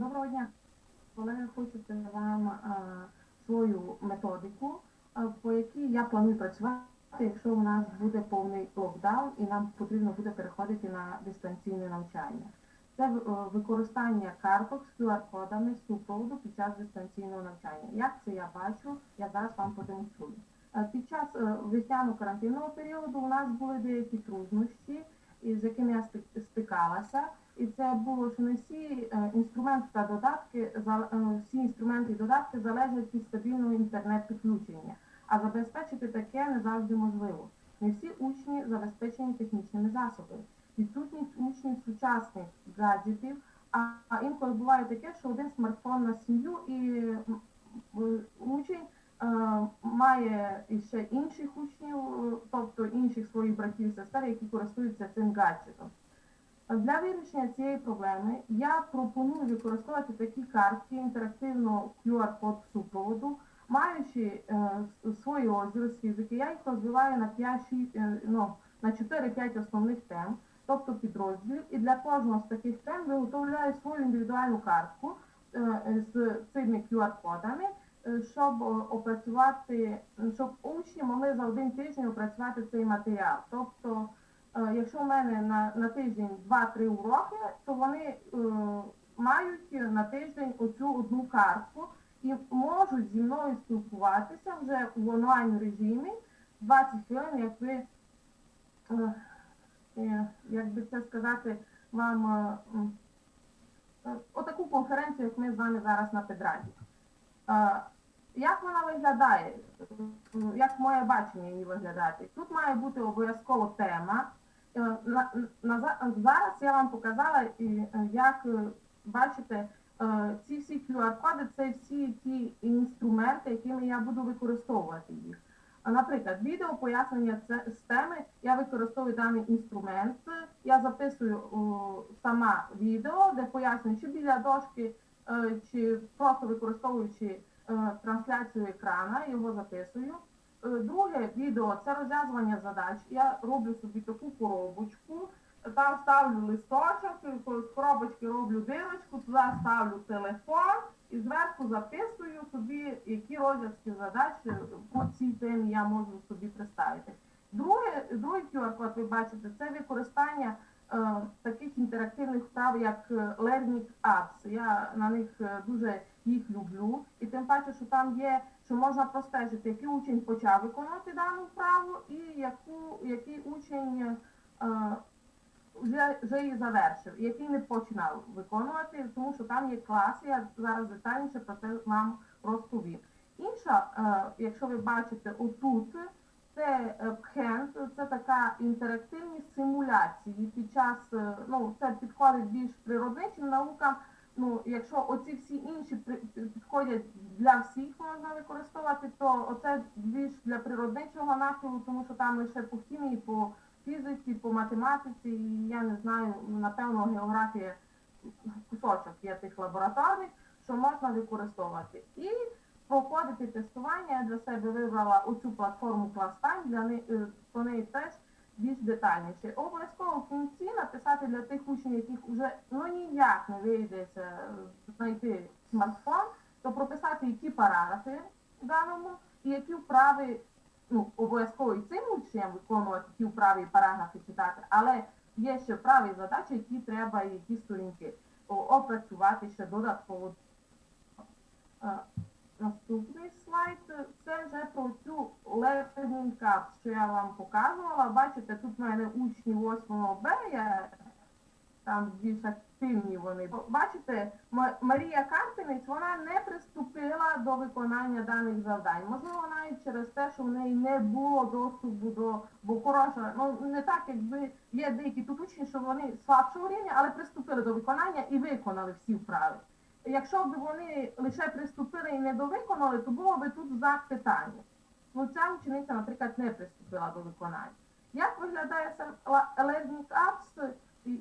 Доброго дня. Колеги, хочете вам е, свою методику, е, по якій я планую працювати, якщо у нас буде повний локдаун і нам потрібно буде переходити на дистанційне навчання. Це е, використання карток з QR-кодами супроводу під час дистанційного навчання. Як це я бачу, я зараз вам продемонструю. Е, Під час е, весняно-карантинного періоду у нас були деякі труднощі, із якими я стикалася. І це було, що не всі інструменти та додатки, е, всі інструменти і додатки залежать від стабільного інтернет-підключення, а забезпечити таке не завжди можливо. Не всі учні забезпечені технічними засобами. Відсутність учнів сучасних гаджетів, а, інколи буває таке, що один смартфон на сім'ю і учень е, має ще інших учнів, е, тобто інших своїх братів і сестер, які користуються цим гаджетом. Для вирішення цієї проблеми я пропоную використовувати такі картки інтерактивного QR-код супроводу, маючи е, свої розділи з фізики, я їх розвиваю на 5, е, ну, на 4-5 основних тем, тобто підрозділів, і для кожного з таких тем виготовляю свою індивідуальну картку е, з цими QR-кодами, е, щоб опрацювати, щоб учні могли за один тиждень опрацювати цей матеріал. Тобто Е, Якщо в мене на, на тиждень 2-3 уроки, то вони е, мають на тиждень оцю одну картку і можуть зі мною спілкуватися вже в онлайн режимі 20 хвилин, як ви, е, е, як це сказати, вам е, е, отаку конференцію, як ми з вами зараз на Педраді. Е, Як вона виглядає? Е, Як моє бачення її виглядати? Тут має бути обов'язково тема. Е, на, на, зараз я вам показала, е, як е, бачите, ці всі QR-коди це всі ті інструменти, якими я буду використовувати їх. Наприклад, відео пояснення з теми, я використовую даний інструмент, я записую сама відео, де пояснюю, чи біля дошки, чи просто використовуючи трансляцію екрана, його записую. Е, Друге відео це розв'язування задач. Я роблю собі таку коробочку, там ставлю листочок, з коробочки роблю дирочку, туди ставлю телефон і зверху записую собі, які розв'язки задач е, по цій темі я можу собі представити. Друге, другий QR-код, ви бачите, це використання е, таких інтерактивних вправ, як е, Learning Apps. Я на них е, дуже їх люблю, і тим паче, що там є що можна простежити, який учень почав виконувати дану вправу і яку, який учень е, вже, вже її завершив, який не починав виконувати, тому що там є класи, я зараз детальніше про це вам розповім. Інша, е, якщо ви бачите отут, це е, Pхент, це така інтерактивні симуляції під час, е, ну це підходить більш природничим наукам, ну, якщо оці всі інші підходять для всіх можна використовувати, то оце більш для природничого нахилу, тому що там лише по хімії, по фізиці, по математиці, і я не знаю, напевно, географія кусочок є тих лабораторних, що можна використовувати. І проходити тестування я для себе вибрала оцю платформу ClassTime, для неї, е, по неї теж більш детальніше. Обов'язково кінці написати для тих учнів, яких вже ну ніяк не вийдеться знайти смартфон, то прописати, які параграфи в даному і які вправи, ну, обов'язково і цим учням виконувати ті вправи і параграфи читати, але є ще вправи задачі, які треба, і які сторінки опрацювати ще додатково. Е, Наступний слайд е, це вже про цю Learning що я вам показувала. Бачите, тут в мене учні 8 Б, я там більш активні вони. Бачите, Марія Карпінець вона не приступила до виконання даних завдань. Можливо, навіть через те, що в неї не було доступу до, бо ну не так, якби є деякі тут учні, що вони слабшого рівня, але приступили до виконання і виконали всі вправи. Якщо б вони лише приступили і не довиконали, то було б тут знак питання. Ну, ця учениця, наприклад, не приступила до виконання. Як виглядає сам Learning Apps?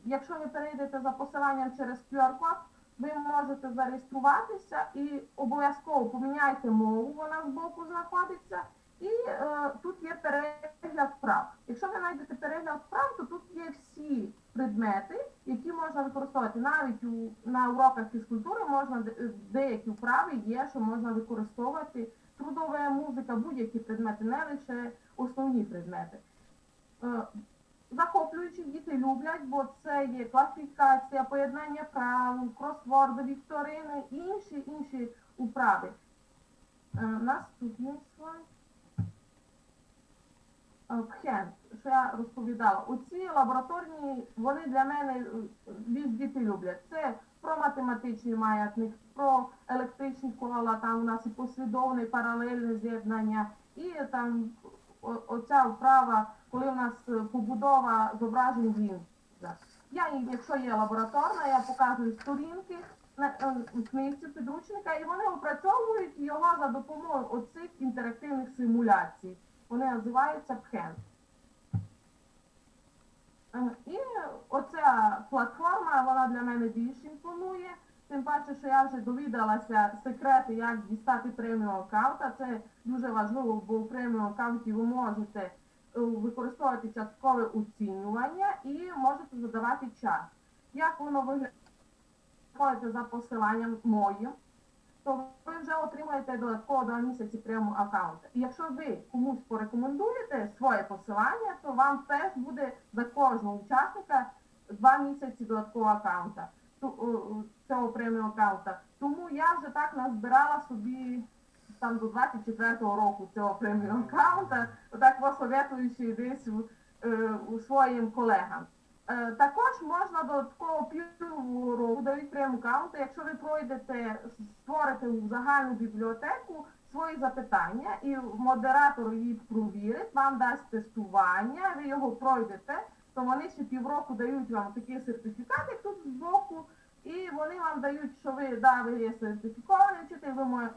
Якщо ви перейдете за посиланням через QR-код, ви можете зареєструватися і обов'язково поміняйте мову, вона збоку знаходиться, І е, тут є перегляд вправ. Якщо ви знайдете перегляд вправ, то тут є всі предмети, які можна використовувати. Навіть у, на уроках фізкультури можна де- деякі вправи є, що можна використовувати. Музика, будь-які предмети, не лише основні предмети. Е, захоплюючі діти люблять, бо це є класифікація, поєднання прав, кросворди, вікторини і інші інші вправи. Е, Наступний слайд. Е, Пхен, що я розповідала. Оці лабораторні, вони для мене е, більш діти люблять. Це про математичний маятник, про електричні кола, там у нас і послідовне, і паралельне з'єднання, і там оця вправа, коли у нас е, побудова зображень лінза. Я, якщо є лабораторна, я показую сторінки е, книжці підручника, і вони опрацьовують його за допомогою оцих інтерактивних симуляцій. Вони називаються ПХЕН. Е, І оця платформа, вона для мене більш імпонує. Тим паче, що я вже довідалася секрети, як дістати премію аккаунта. Це дуже важливо, бо в премію аккаунті ви можете е, використовувати часткове оцінювання і можете задавати час. Як воно виглядає за посиланням моїм, то ви вже отримаєте додатково два місяці прямо аккаунта. І якщо ви комусь порекомендуєте своє посилання, то вам теж буде за кожного учасника два місяці додаткового аккаунта о, цього преміум аккаунта. Тому я вже так назбирала собі там до 24-го року цього преміум аккаунта, отак посоветуючи десь у, е, своїм колегам. Е, Також можна додатково півроку дають прямо аккаунти, якщо ви пройдете, створите в загальну бібліотеку свої запитання, і модератор їх провірить, вам дасть тестування, ви його пройдете, то вони ще півроку дають вам такий сертифікат, як тут збоку, і вони вам дають, що ви, да, ви є сертифікований вчитель, ви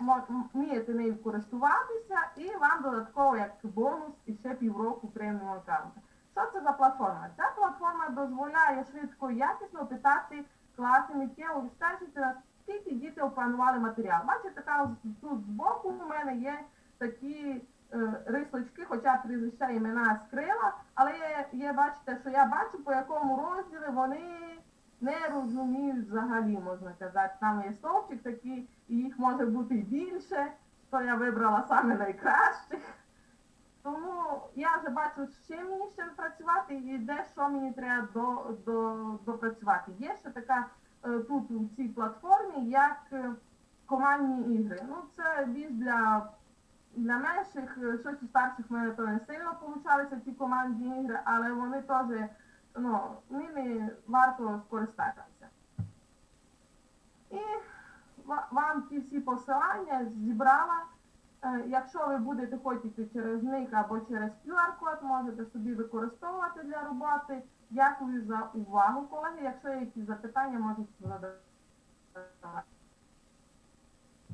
вмієте нею користуватися, і вам додатково як бонус і ще півроку преміум аккаунта. Що це за платформа? Ця платформа дозволяє швидко і якісно питати класи миттєво відстежити, наскільки діти опанували матеріал. Бачите, там тут збоку у мене є такі е, рисочки, хоча прізвища імена скрила, але є, є, бачите, що я бачу, по якому розділі вони не розуміють взагалі, можна казати. Там є стовпчик такий, і їх може бути більше, то я вибрала саме найкращих. Тому я вже бачу, з чим мені ще працювати і де що мені треба до, до, допрацювати. Є ще така е, тут у цій платформі, як е, командні ігри. Ну, це більш для, для менших, е, щось у старших в мене то не сильно получалися ці командні ігри, але вони теж, ну, ними варто скористатися. І вам ті всі посилання зібрала. Е, Якщо ви будете хотіти через них або через QR-код, можете собі використовувати для роботи. Дякую за увагу, колеги. Якщо є якісь запитання, можете задавати.